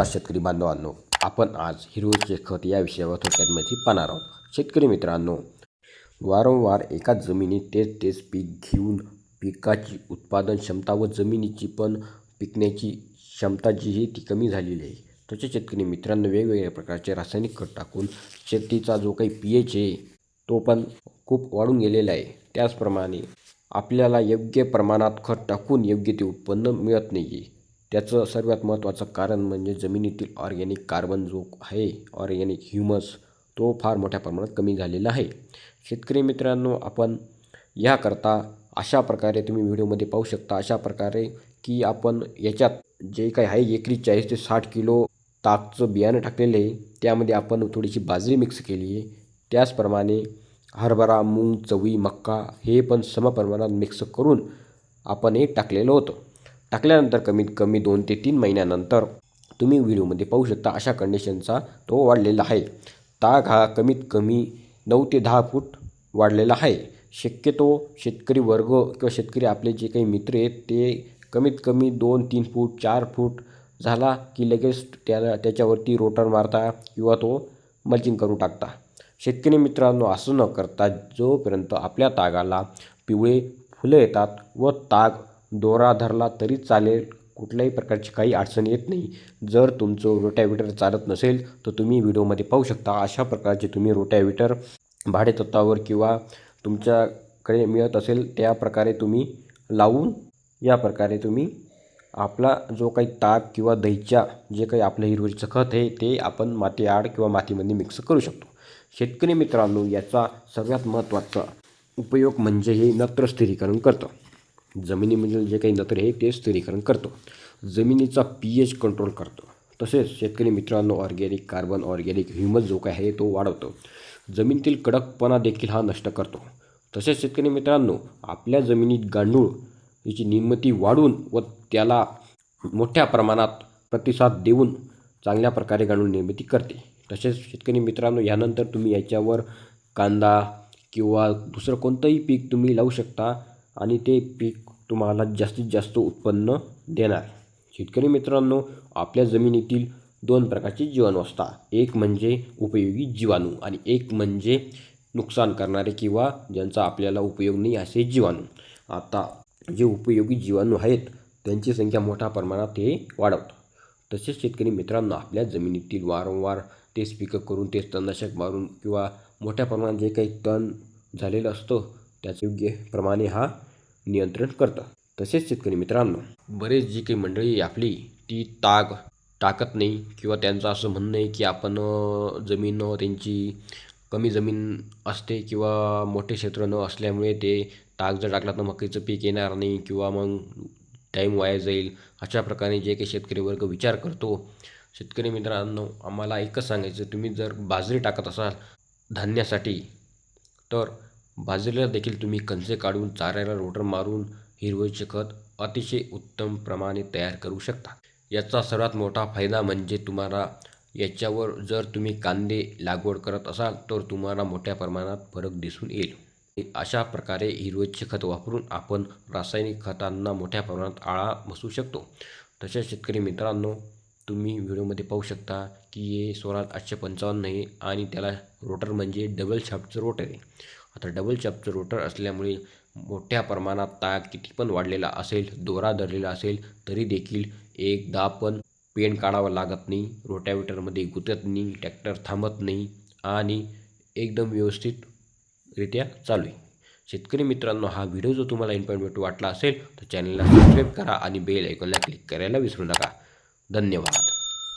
नमस्कार शेतकरी बांधवांनो. आपण आज हिरवळचे खत या विषयावर थोडक्यात माहिती पाहणार आहोत. शेतकरी मित्रांनो वारंवार एकाच जमिनीत तेच तेच पीक घेऊन पिकाची उत्पादन क्षमता व जमिनीची पण पिकण्याची क्षमता जी आहे ती कमी झालेली आहे. तसेच शेतकरी मित्रांनो वेगवेगळ्या प्रकारचे रासायनिक खत टाकून शेतीचा जो काही पी एच आहे तो पण खूप वाढून गेलेला आहे. त्याचप्रमाणे आपल्याला योग्य प्रमाणात खत टाकून योग्य ते उत्पन्न मिळत नाही आहे त्याचं सर्वात महत्त्वाचं कारण म्हणजे जमिनीतील ऑर्गॅनिक कार्बन जो आहे ऑर्गॅनिक ह्युमस तो फार मोठ्या प्रमाणात कमी झालेला आहे. शेतकरी मित्रांनो आपण याकरता अशा प्रकारे तुम्ही व्हिडिओमध्ये पाहू शकता अशा प्रकारे की आपण याच्यात जे काही आहे एकरी चाळीस ते साठ किलो ताकचं बियाणं टाकलेलं आहे त्यामध्ये आपण थोडीशी बाजरी मिक्स केली आहे. त्याचप्रमाणे हरभरा मूग चवळी मक्का हे पण समप्रमाणात मिक्स करून आपण हे टाकलेलं होतं. टाकल्यानंतर कमीत कमी दोन ते तीन महिन्यानंतर तुम्ही व्हिडिओमध्ये पाहू शकता अशा कंडिशनचा तो वाढलेला आहे. ताग हा कमीत कमी नऊ ते दहा फूट वाढलेला आहे. शक्यतो शेतकरी वर्ग किंवा शेतकरी आपले जे काही मित्र आहेत ते कमीत कमी दोन तीन फूट चार फूट झाला की लगेच त्याला त्याच्यावरती रोटर मारता किंवा तो मल्चिंग करून टाकता. शेतकरी मित्रांनो असं न करता जोपर्यंत आपल्या तागाला पिवळे फुलं येतात व ताग दोरा धरला तरी चालेल. कुठल्याही प्रकारची काही अडचण येत नाही. जर तुमचं रोटॅव्हिटर चालत नसेल तर तुम्ही व्हिडिओमध्ये पाहू शकता अशा प्रकारचे तुम्ही रोटॅव्हिटर भाडेतत्वावर किंवा तुमच्याकडे मिळत असेल त्या प्रकारे तुम्ही लावून या प्रकारे तुम्ही आपला जो काही ताक किंवा दहीच्या जे काही आपलं हिरवळीचं खत आहे ते आपण माती आड किंवा मातीमध्ये मिक्स करू शकतो. शेतकरी मित्रांनो याचा सर्वात महत्त्वाचा उपयोग म्हणजे हे नत्र स्थिरीकरण करतं. जमिनीमधील जे काही नत्र आहे ते स्थिरीकरण करतो. जमिनीचा पी एच कंट्रोल करतो. तसेच शेतकरी मित्रांनो ऑर्गॅनिक कार्बन ऑर्गॅनिक ह्युमस जो काय आहे तो वाढवतो. जमिनीतील कडकपणा देखील हा नष्ट करतो. तसेच शेतकरी मित्रांनो आपल्या जमिनीत गांडूळ याची निर्मिती वाढून व त्याला मोठ्या प्रमाणात प्रतिसाद देऊन चांगल्या प्रकारे गांडूळ निर्मिती करते. तसेच शेतकरी मित्रांनो यानंतर तुम्ही याच्यावर कांदा किंवा दुसरं कोणतंही पीक तुम्ही लावू शकता. आणि ते पीक तुम्हाला जास्तीत जास्त उत्पन्न देणार. शेतकरी मित्रांनो आपल्या जमिनीतील दोन प्रकारचे जीवाणू असतात. एक म्हणजे उपयोगी जीवाणू आणि एक म्हणजे नुकसान करणारे किंवा ज्यांचा आपल्याला उपयोग नाही असे जीवाणू. आता जे उपयोगी जीवाणू आहेत त्यांची संख्या मोठ्या प्रमाणात हे वाढवतं तसेच शेतकरी मित्रांनो आपल्या जमिनीतील वारंवार तेच पिकं करून तेच तणनाशक मारून किंवा मोठ्या प्रमाणात जे काही तण झालेलं असतं त्याचं योग्य प्रमाणे हा नियंत्रण करतं. तसेच शेतकरी मित्रांनो बरेच जी काही मंडळी आपली ती ताग टाकत नाही किंवा त्यांचं असं म्हणणं आहे की आपण जमीन त्यांची कमी जमीन असते किंवा मोठे क्षेत्र न असल्यामुळे ते ताग जर टाकला तर मकीचं पीक येणार नाही किंवा मग टाईम वाया जाईल. अशा प्रकारे जे काही शेतकरी वर्ग विचार करतो शेतकरी मित्रांनो आम्हाला एकच सांगायचं तुम्ही जर बाजरी टाकत असाल धान्यासाठी तर बाजरीला देखील तुम्ही कंचे काढून चाऱ्याला रोटर मारून हिरवळीचे खत अतिशय उत्तम प्रमाणे तयार करू शकता. याचा सर्वात मोठा फायदा म्हणजे तुम्हाला याच्यावर जर तुम्ही कांदे लागवड करत असाल तर तुम्हाला मोठ्या प्रमाणात फरक दिसून येईल. अशा प्रकारे हिरवळीचे खत वापरून आपण रासायनिक खतांना मोठ्या प्रमाणात आळा बसू शकतो. तसेच शेतकरी मित्रांनो तुम्ही व्हिडिओमध्ये पाहू शकता की हे स्वराज आठशे पंचावन्न आहे आणि त्याला रोटर म्हणजे डबल शाफ्टचं रोटर आहे. आता डबल चपचं रोटर असल्यामुळे मोठ्या प्रमाणात ताग किती पण वाढलेला असेल दोरा धरलेला असेल तरी देखील एकदा पण पेन काढावं लागत नाही. रोटॅवेटरमध्ये गुतत नाही ट्रॅक्टर थांबत नाही आणि एकदम व्यवस्थितरित्या चालू आहे. शेतकरी मित्रांनो हा व्हिडिओ जर तुम्हाला इन्फॉर्मेट वाटला असेल तर चॅनलला सबस्क्राईब करा आणि बेल आयकॉनला क्लिक करायला विसरू नका. धन्यवाद.